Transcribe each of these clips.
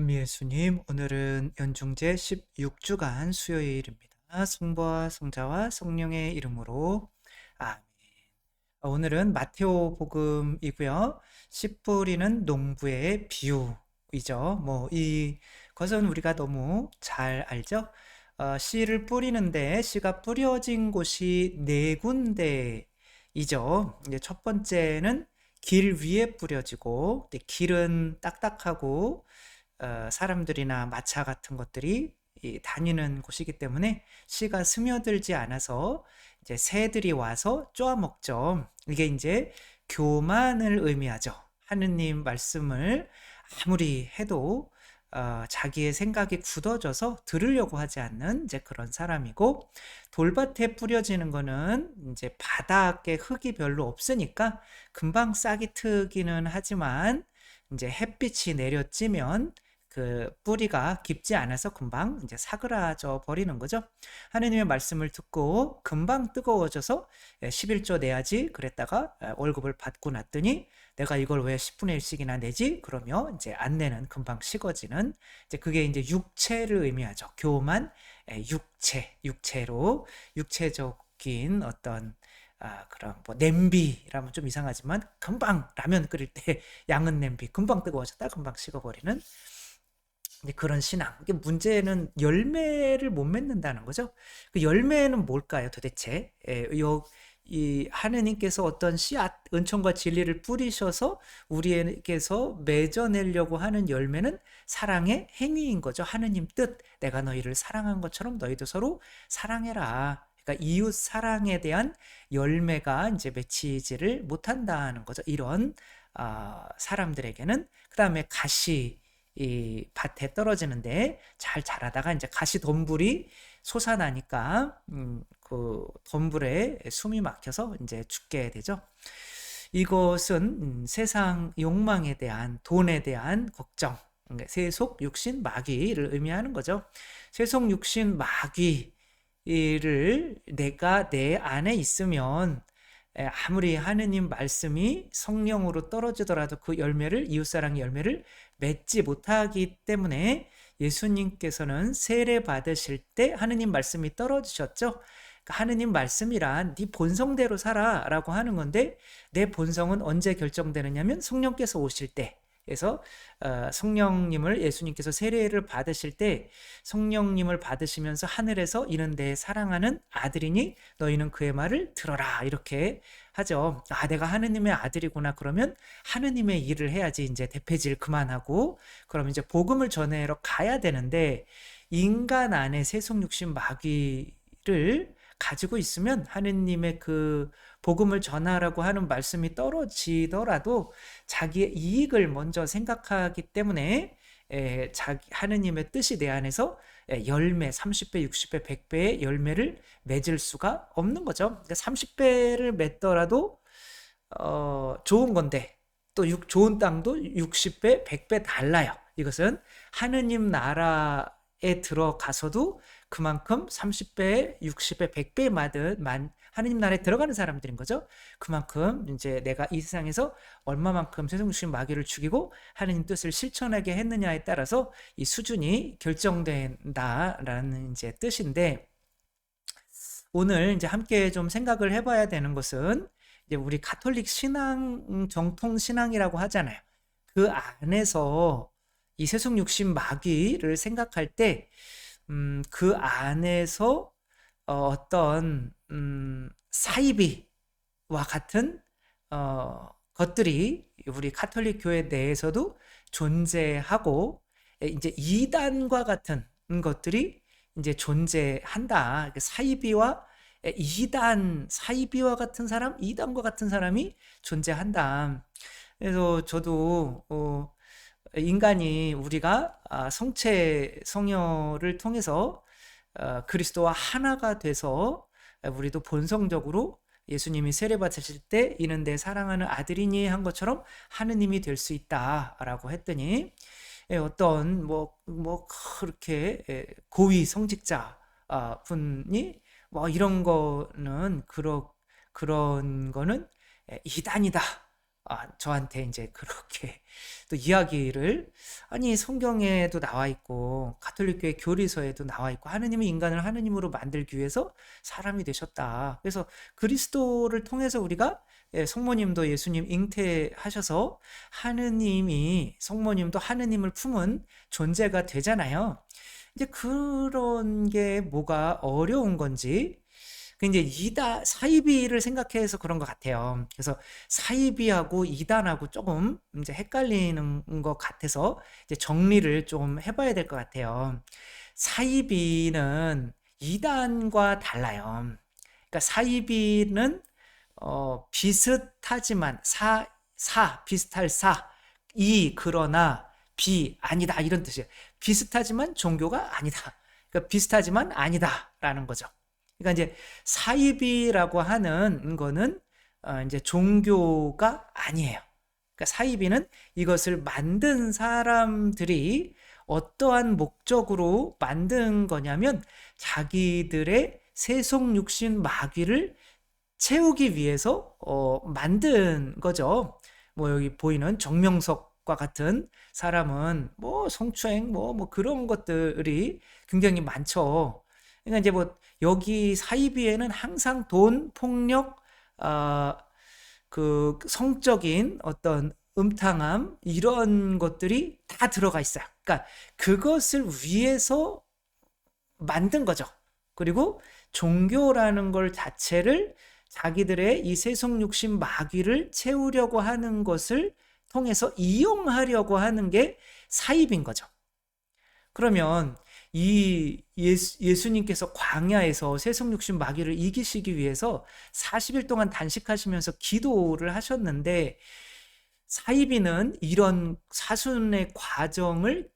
한미예수님, 오늘은 연중제 16주간 수요일입니다. 성부와 성자와 성령의 이름으로 아멘. 오늘은 마테오 복음이고요. 씨 뿌리는 농부의 비유이죠. 뭐 이것은 우리가 너무 잘 알죠. 어, 씨를 뿌리는데 씨가 뿌려진 곳이 네 군데이죠. 이제 첫 번째는 길 위에 뿌려지고 길은 딱딱하고 어, 사람들이나 마차 같은 것들이 다니는 곳이기 때문에 씨가 스며들지 않아서 이제 새들이 와서 쪼아 먹죠. 이게 이제 교만을 의미하죠. 하느님 말씀을 아무리 해도 어, 자기의 생각이 굳어져서 들으려고 하지 않는 이제 그런 사람이고 돌밭에 뿌려지는 거는 이제 바닥에 흙이 별로 없으니까 금방 싹이 트기는 하지만 이제 햇빛이 내려찌면 그 뿌리가 깊지 않아서 금방 이제 사그라져 버리는 거죠. 하느님의 말씀을 듣고 금방 뜨거워져서 11조 예, 내야지 그랬다가 예, 월급을 받고 났더니 내가 이걸 왜 10분의 1씩이나 내지? 그러면 이제 안 내는 금방 식어지는 이제 그게 이제 육체를 의미하죠. 교만 예, 육체, 육체로 육체적인 어떤 아, 그런 뭐 냄비라면 좀 이상하지만 금방 라면 끓일 때 양은 냄비 금방 뜨거워졌다 금방 식어버리는 그런 신앙. 이게 문제는 열매를 못 맺는다는 거죠. 그 열매는 뭘까요, 도대체? 예, 요, 이 하느님께서 어떤 씨앗, 은총과 진리를 뿌리셔서 우리에게서 맺어내려고 하는 열매는 사랑의 행위인 거죠. 하느님 뜻. 내가 너희를 사랑한 것처럼 너희도 서로 사랑해라. 그러니까 이웃 사랑에 대한 열매가 이제 맺히지를 못한다는 거죠. 이런 아, 사람들에게는 그 다음에 가시 이 밭에 떨어지는데 잘 자라다가 이제 가시 덤불이 솟아나니까 음, 그 덤불에 숨이 막혀서 이제 죽게 되죠. 이것은 음, 세상 욕망에 대한 돈에 대한 걱정, 그러니까 세속, 육신, 마귀를 의미하는 거죠. 세속, 육신, 마귀를 내가 내 안에 있으면 아무리 하느님 말씀이 성령으로 떨어지더라도 그 열매를 이웃사랑의 열매를 맺지 못하기 때문에 예수님께서는 세례 받으실 때 하느님 말씀이 떨어지셨죠. 그러니까 하느님 말씀이란 네 본성대로 살아라고 하는 건데 내 본성은 언제 결정되느냐면 성령께서 오실 때 그래서 어, 성령님을 예수님께서 세례를 받으실 때 성령님을 받으시면서 하늘에서 이는 내 사랑하는 아들이니 너희는 그의 말을 들어라 이렇게 하죠. 아 내가 하느님의 아들이구나 그러면 하느님의 일을 해야지 이제 대패질 그만하고 그럼 이제 복음을 전해러 가야 되는데 인간 안에 세속 육신 마귀를 가지고 있으면 하느님의 그 복음을 전하라고 하는 말씀이 떨어지더라도 자기의 이익을 먼저 생각하기 때문에 에, 자기 하느님의 뜻이 내 안에서 열매 30배, 60배, 100배의 열매를 맺을 수가 없는 거죠. 그러니까 30배를 맺더라도 어, 좋은 건데 또 육, 좋은 땅도 60배, 100배 달라요. 이것은 하느님 나라에 들어가서도 그만큼 30배, 60배, 100배 맞은 만 하느님 나라에 들어가는 사람들인 거죠. 그만큼 이제 내가 이 세상에서 얼마만큼 세상주신 마귀를 죽이고 하느님 뜻을 실천하게 했느냐에 따라서 이 수준이 결정된다라는 이제 뜻인데 오늘 이제 함께 좀 생각을 해봐야 되는 것은 이제 우리 가톨릭 신앙 정통 신앙이라고 하잖아요. 그 안에서 이 세속 육신 마귀를 생각할 때 음, 그 안에서 어, 떤 음, 사이비와 같은 어, 것들이 우리 카톨릭 교회 내에서도 존재하고 이제 이단과 같은 것들이 이제 존재한다. 사이비와 이단, 사이비와 같은 사람, 이단과 같은 사람이 존재한다. 그래서 저도 어, 인간이 우리가 아, 성체 성녀를 통해서 어, 그리스도와 하나가 돼서 우리도 본성적으로 예수님이 세례 받으실 때 이는 내 사랑하는 아들이니 한 것처럼 하느님이 될 수 있다라고 했더니 예, 어떤 뭐뭐 뭐 그렇게 예, 고위 성직자 아, 분이 뭐 이런 거는 그런 그런 거는 예, 이단이다. 아, 저한테 이제 그렇게 또 이야기를 아니 성경에도 나와 있고 가톨릭교회 교리서에도 나와 있고 하느님은 인간을 하느님으로 만들기 위해서 사람이 되셨다. 그래서 그리스도를 통해서 우리가 예, 성모님도 예수님 잉태하셔서 하느님이 성모님도 하느님을 품은 존재가 되잖아요. 이제 그런 게 뭐가 어려운 건지 그 이제 이다 사이비를 생각해서 그런 것 같아요. 그래서 사이비하고 이단하고 조금 이제 헷갈리는 것 같아서 이제 정리를 좀 해봐야 될 것 같아요. 사이비는 이단과 달라요. 그러니까 사이비는 어, 비슷하지만 사, 사, 비슷할 사, 이, 그러나, 비, 아니다. 이런 뜻이에요. 비슷하지만 종교가 아니다. 그러니까 비슷하지만 아니다. 라는 거죠. 그러니까 이제 사이비라고 하는 거는 어, 이제 종교가 아니에요. 그러니까 사이비는 이것을 만든 사람들이 어떠한 목적으로 만든 거냐면 자기들의 세속 육신 마귀를 채우기 위해서 어, 만든 거죠. 뭐 여기 보이는 정명석과 같은 사람은 뭐 성추행 뭐, 뭐 그런 것들이 굉장히 많죠. 그러니까 이제 뭐 여기 사이비에는 항상 돈, 폭력, 어, 그 성적인 어떤 음탕함 이런 것들이 다 들어가 있어요. 그러니까 그것을 위해서 만든 거죠. 그리고 종교라는 걸 자체를 자기들의 이 세속 육신 마귀를 채우려고 하는 것을 통해서 이용하려고 하는 게 사입인 거죠. 그러면 이 예수, 예수 님께서 광야에서 세속 육신 마귀를 이기시기 위해서 40일 동안 단식하시면서 기도를 하셨는데 사이비는 이런 사순의 과정을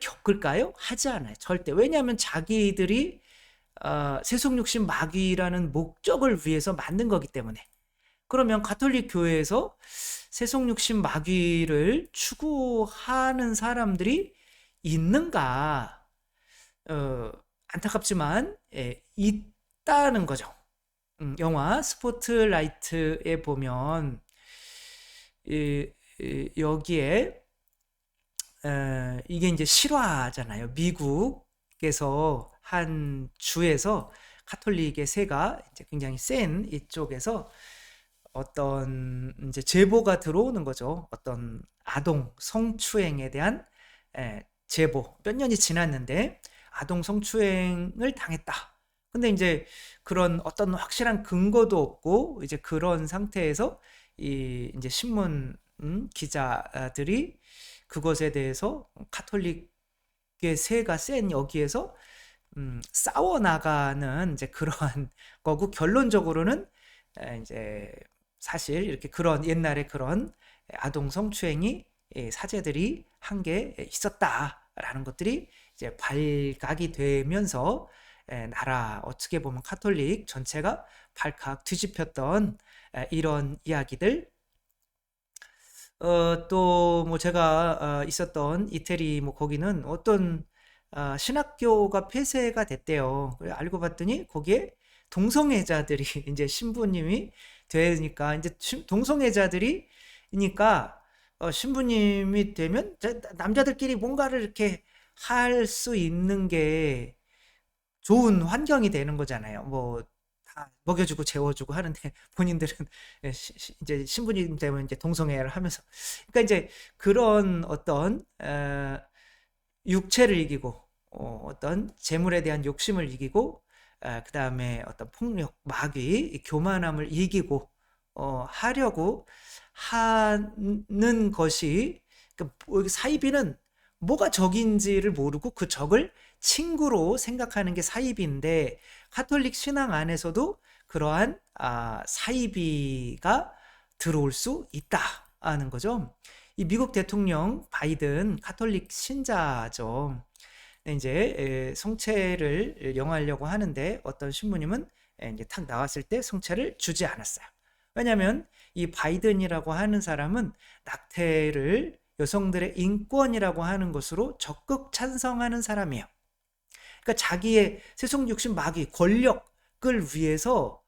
겪을까요? 하지 않아요. 절대. 왜냐하면 자기들이 어, 세속 육신 마귀라는 목적을 위해서 만든 거기 때문에. 그러면 가톨릭 교회에서 세속 육신 마귀를 추구하는 사람들이 있는가? 어, 안타깝지만 예, 있다는 거죠. 음, 영화 스포트라이트에 보면 이, 이, 여기에 에, 이게 이제 실화잖아요. 미국에서 한 주에서 카톨릭의 세가 이제 굉장히 센 이쪽에서 어떤 이제 제보가 들어오는 거죠. 어떤 아동 성추행에 대한 에, 제보. 몇 년이 지났는데 아동 성추행을 당했다. 근데 이제 그런 어떤 확실한 근거도 없고 이제 그런 상태에서 이 이제 신문 음, 기자들이 그것에 대해서 카톨릭의 세가 센 여기에서 음, 싸워 나가는 이제 그러한 거고 결론적으로는 이제 사실 이렇게 그런 옛날에 그런 아동 성추행이 예, 사제들이 한 게 있었다 라는 것들이 이제 발각이 되면서 나라 어떻게 보면 카톨릭 전체가 발칵 뒤집혔던 이런 이야기들 어, 또 뭐 제가 어, 있었던 이태리 뭐 거기는 어떤 어, 신학교가 폐쇄가 됐대요. 알고 봤더니 거기에 동성애자들이 이제 신부님이 되니까 이제 동성애자들이니까 어, 신부님이 되면 남자들끼리 뭔가를 이렇게 할 수 있는 게 좋은 환경이 되는 거잖아요. 뭐 다 먹여주고 재워주고 하는데 본인들은 예, 이제 신부님 되면 이제 동성애를 하면서 그러니까 이제 그런 어떤 어, 육체를 이기고 어, 떤 재물에 대한 욕심을 이기고 어, 그 다음에 어떤 폭력, 마귀, 교만함을 이기고 어, 하려고 하는 것이 그 사이비는 뭐가 적인지를 모르고 그 적을 친구로 생각하는 게 사이비인데 카톨릭 신앙 안에서도 그러한 아, 사이비가 들어올 수 있다는 거죠. 이 미국 대통령 바이든 카톨릭 신자죠. 이제 성체를 영하려고 하는데 어떤 신부님은 이제 탁 나왔을 때 성체를 주지 않았어요. 왜냐하면 이 바이든이라고 하는 사람은 낙태를 여성들의 인권이라고 하는 것으로 적극 찬성하는 사람이에요. 그러니까 자기의 세속 육신 마귀 권력을 위해서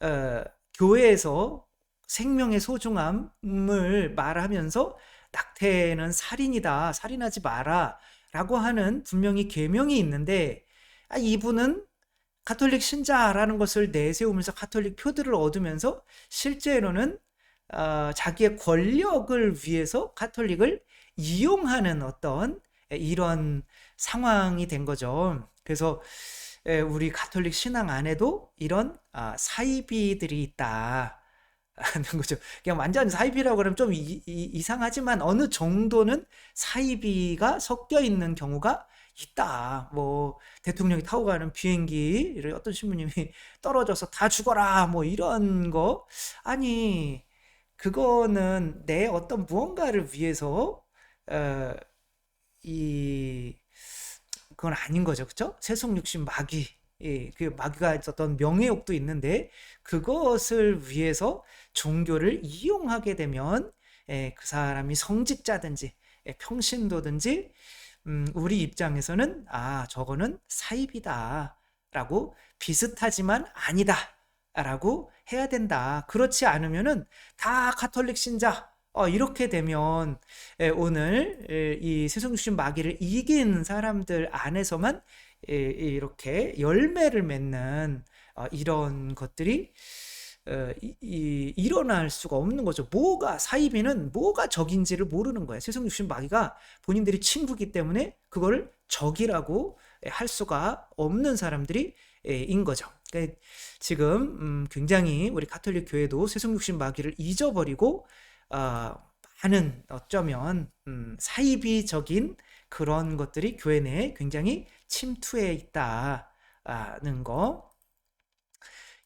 어, 교회에서 생명의 소중함을 말하면서 낙태는 살인이다. 살인하지 마라. 라고 하는 분명히 계명이 있는데 아, 이분은 가톨릭 신자라는 것을 내세우면서 가톨릭 표들을 얻으면서 실제로는 어, 자기의 권력을 위해서 가톨릭을 이용하는 어떤 이런 상황이 된 거죠. 그래서 에, 우리 가톨릭 신앙 안에도 이런 아, 사이비들이 있다. 하는 거죠. 그냥 완전 사이비라고 그러면 좀 이, 이, 상하지만 어느 정도는 사이비가 섞여 있는 경우가 있다. 뭐 대통령이 타고 가는 비행기를 어떤 신부님이 떨어져서 다 죽어라. 뭐 이런 거 아니 그거는 내 어떤 무언가를 위해서 어, 이 그건 아닌 거죠. 그렇죠? 세속 육신 마귀 예, 그 마귀가 어떤 명예욕도 있는데 그것을 위해서 종교를 이용하게 되면 예, 그 사람이 성직자든지 예, 평신도든지 음, 우리 입장에서는 아 저거는 사입이다라고 비슷하지만 아니다라고 해야 된다. 그렇지 않으면은 다 가톨릭 신자. 어, 이렇게 되면 예, 오늘 예, 이 세속육신 마귀를 이긴 사람들 안에서만 예, 이렇게 열매를 맺는 어, 이런 것들이 어, 이, 이, 일어날 수가 없는 거죠. 뭐가 사이비는 뭐가 적인지를 모르는 거예요. 세상 육신 마귀가 본인들이 친구기 때문에 그걸 적이라고 할 수가 없는 사람들이 인 거죠. 그러니까 지금 음, 굉장히 우리 가톨릭 교회도 세상 육신 마귀를 잊어버리고 어, 많은 어쩌면 음, 사이비적인 그런 것들이 교회 내에 굉장히 침투해 있다는 거.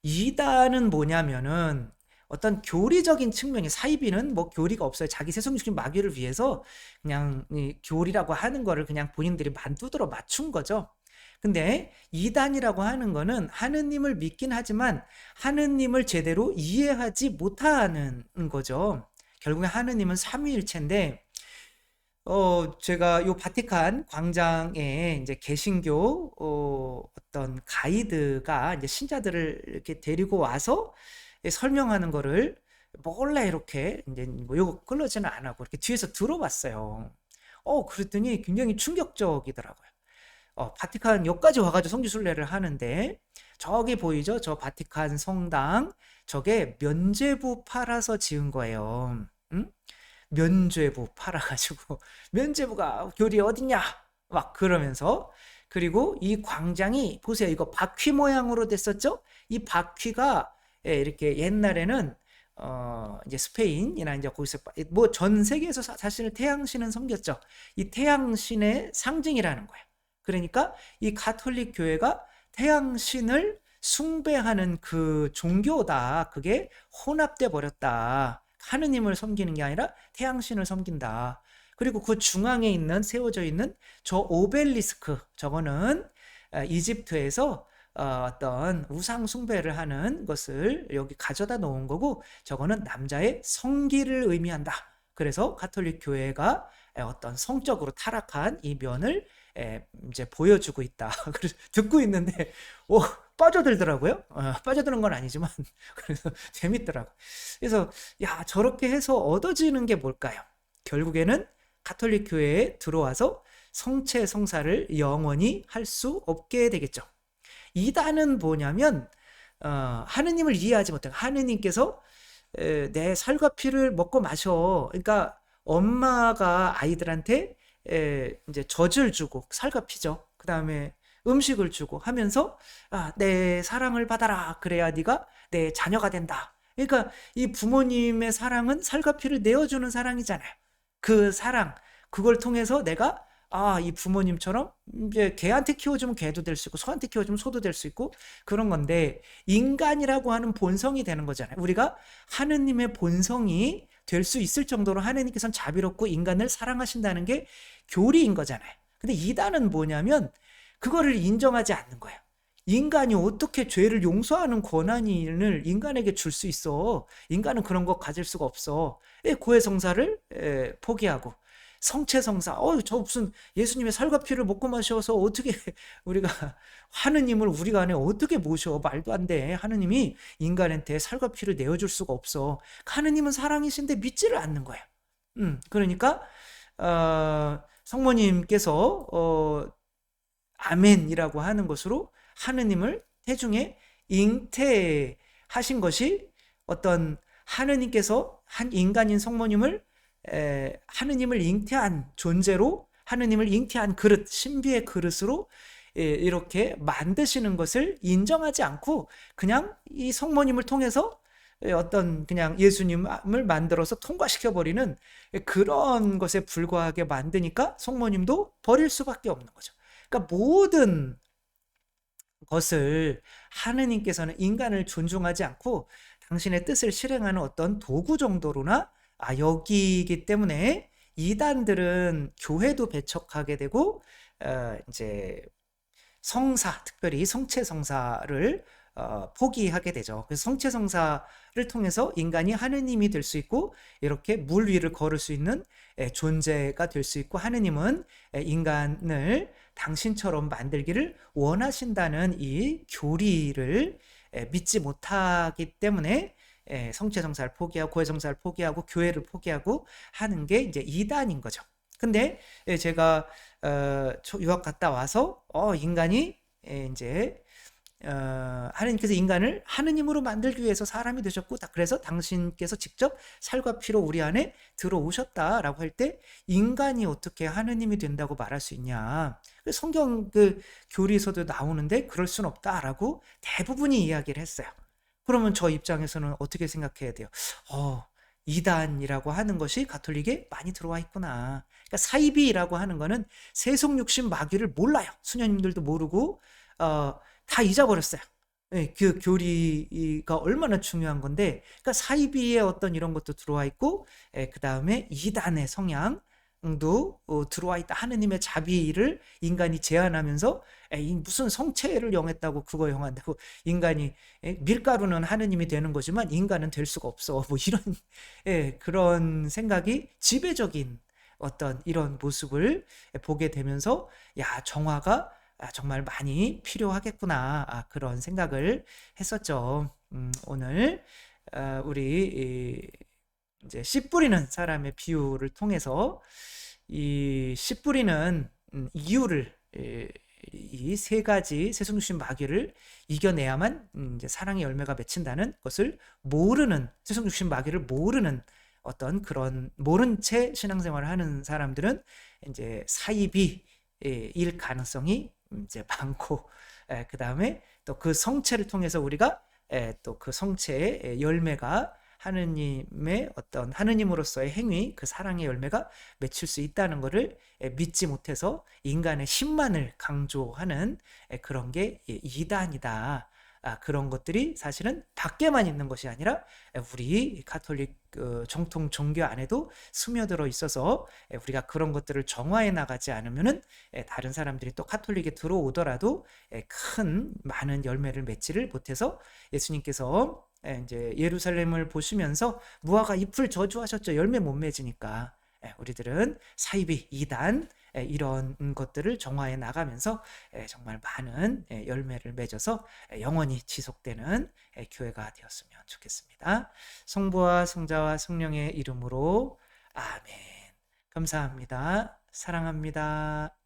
이단은 뭐냐면은 어떤 교리적인 측면이 사이비는 뭐 교리가 없어요. 자기 세속적인 마귀를 위해서 그냥 교리라고 하는 거를 그냥 본인들이 만두들어 맞춘 거죠. 근데 이단이라고 하는 거는 하느님을 믿긴 하지만 하느님을 제대로 이해하지 못하는 거죠. 결국에 하느님은 삼위일체인데 어, 제가 요 바티칸 광장에 이제 개신교 어, 어떤 가이드가 이제 신자들을 이렇게 데리고 와서 설명하는 거를 몰래 이렇게 이제 뭐 요거 끌러지는 안 하고 이렇게 뒤에서 들어봤어요. 어, 그랬더니 굉장히 충격적이더라고요. 어, 바티칸 여기까지 와가지고 성지순례를 하는데 저기 보이죠? 저 바티칸 성당 저게 면제부 팔아서 지은 거예요. 응? 면죄부 팔아가지고 면죄부가 교리 어딨냐? 막 그러면서 그리고 이 광장이 보세요. 이거 바퀴 모양으로 됐었죠? 이 바퀴가 예, 이렇게 옛날에는 어 이제 스페인이나 이제 거기서 뭐 전 세계에서 사실 태양신은 섬겼죠. 이 태양신의 상징이라는 거예요. 그러니까 이 가톨릭 교회가 태양신을 숭배하는 그 종교다. 그게 혼합돼 버렸다 하느님을 섬기는 게 아니라 태양신을 섬긴다. 그리고 그 중앙에 있는 세워져 있는 저 오벨리스크 저거는 아, 이집트에서 어, 어떤 우상 숭배를 하는 것을 여기 가져다 놓은 거고 저거는 남자의 성기를 의미한다. 그래서 가톨릭 교회가 어떤 성적으로 타락한 이 면을 이제 보여주고 있다. 듣고 있는데 오 빠져들더라고요. 어, 빠져드는 건 아니지만 그래서 재밌더라고. 그래서 야 저렇게 해서 얻어지는 게 뭘까요? 결국에는 가톨릭 교회에 들어와서 성체 성사를 영원히 할 수 없게 되겠죠. 이단은 뭐냐면 어, 하느님을 이해하지 못해. 하느님께서 에, 내 살과 피를 먹고 마셔. 그러니까 엄마가 아이들한테 에, 이제 젖을 주고 살과 피죠. 그 다음에 음식을 주고 하면서 아, 내 사랑을 받아라. 그래야 네가 내 자녀가 된다. 그러니까 이 부모님의 사랑은 살과 피를 내어주는 사랑이잖아요. 그 사랑, 그걸 통해서 내가 아, 이 부모님처럼 이제 개한테 키워주면 개도 될 수 있고 소한테 키워주면 소도 될 수 있고 그런 건데 인간이라고 하는 본성이 되는 거잖아요. 우리가 하느님의 본성이 될 수 있을 정도로 하느님께서는 자비롭고 인간을 사랑하신다는 게 교리인 거잖아요. 근데 이단은 뭐냐면 그거를 인정하지 않는 거예요. 인간이 어떻게 죄를 용서하는 권한을 인간에게 줄 수 있어? 인간은 그런 거 가질 수가 없어. 고해 성사를 포기하고 성체 성사. 어, 저 무슨 예수님의 살과 피를 먹고 마셔서 어떻게 우리가 하느님을 우리가 안에 어떻게 모셔? 말도 안 돼. 하느님이 인간한테 살과 피를 내어줄 수가 없어. 하느님은 사랑이신데 믿지를 않는 거야. 음, 그러니까 어, 성모님께서 어, 아멘이라고 하는 것으로 하느님을 태중에 잉태하신 것이 어떤 하느님께서 한 인간인 성모님을 에, 하느님을 잉태한 존재로 하느님을 잉태한 그릇 신비의 그릇으로 예, 이렇게 만드시는 것을 인정하지 않고 그냥 이 성모님을 통해서 예, 어떤 그냥 예수님을 만들어서 통과시켜 버리는 그런 것에 불과하게 만드니까 성모님도 버릴 수밖에 없는 거죠. 그러니까 모든 것을 하느님께서는 인간을 존중하지 않고 당신의 뜻을 실행하는 어떤 도구 정도로나 아, 여기기 때문에 이단들은 교회도 배척하게 되고 어, 이제 성사, 특별히 성체 성사를 어, 포기하게 되죠. 그래서 성체 성사 를 통해서 인간이 하느님이 될 수 있고 이렇게 물 위를 걸을 수 있는 에, 존재가 될 수 있고 하느님은 에, 인간을 당신처럼 만들기를 원하신다는 이 교리를 에, 믿지 못하기 때문에 에, 성체 성사를 포기하고 고해 성사를 포기하고 교회를 포기하고 하는 게 이제 이단인 거죠. 근데 에, 제가 어, 유학 갔다 와서 어, 인간이 에, 이제 어, 하느님께서 인간을 하느님으로 만들기 위해서 사람이 되셨고 그래서 당신께서 직접 살과 피로 우리 안에 들어오셨다라고 할 때 인간이 어떻게 하느님이 된다고 말할 수 있냐. 그 성경 그 교리에서도 나오는데 그럴 순 없다라고 대부분이 이야기를 했어요. 그러면 저 입장에서는 어떻게 생각해야 돼요? 어, 이단이라고 하는 것이 가톨릭에 많이 들어와 있구나. 그러니까 사이비라고 하는 거는 세속 육신 마귀를 몰라요. 수녀님들도 모르고 어, 다 잊어버렸어요. 네, 그 교리가 얼마나 중요한 건데, 그러니까 사이비의 어떤 이런 것도 들어와 있고, 예, 그 다음에 이단의 성향 도 어, 들어와 있다. 하느님의 자비를 인간이 제한하면서 에이, 무슨 성체를 영했다고 그거 영한다고 인간이 에, 예, 밀가루는 하느님이 되는 거지만 인간은 될 수가 없어. 뭐 이런 예, 그런 생각이 지배적인 어떤 이런 모습을 보게 되면서 야 정화가 아, 정말 많이 필요하겠구나 아, 그런 생각을 했었죠. 음, 오늘 아, 우리 이제 씨 뿌리는 사람의 비유를 통해서 이씨 뿌리는 음, 이유를 이 세 가지 세속육신 마귀를 이겨내야만 음, 이제 사랑의 열매가 맺힌다는 것을 모르는 세속육신 마귀를 모르는 어떤 그런 모른 채 신앙생활을 하는 사람들은 이제 사입이 일 가능성이 이제 많고 그 다음에 또 그 성체를 통해서 우리가 또 그 성체의 열매가 하느님의 어떤 하느님으로서의 행위, 그 사랑의 열매가 맺힐 수 있다는 것을 믿지 못해서 인간의 힘만을 강조하는 그런 게 이단이다. 아, 그런 것들이 사실은 밖에만 있는 것이 아니라 우리 가톨릭 그 정통 종교 안에도 스며들어 있어서 우리가 그런 것들을 정화해 나가지 않으면은 다른 사람들이 또 가톨릭에 들어오더라도 큰 많은 열매를 맺지를 못해서 예수님께서 이제 예루살렘을 보시면서 무화과 잎을 저주하셨죠. 열매 못 맺으니까. 우리들은 사이비 이단 이런 것들을 정화해 나가면서 정말 많은 열매를 맺어서 영원히 지속되는 교회가 되었으면 좋겠습니다. 성부와 성자와 성령의 이름으로 아멘. 감사합니다. 사랑합니다.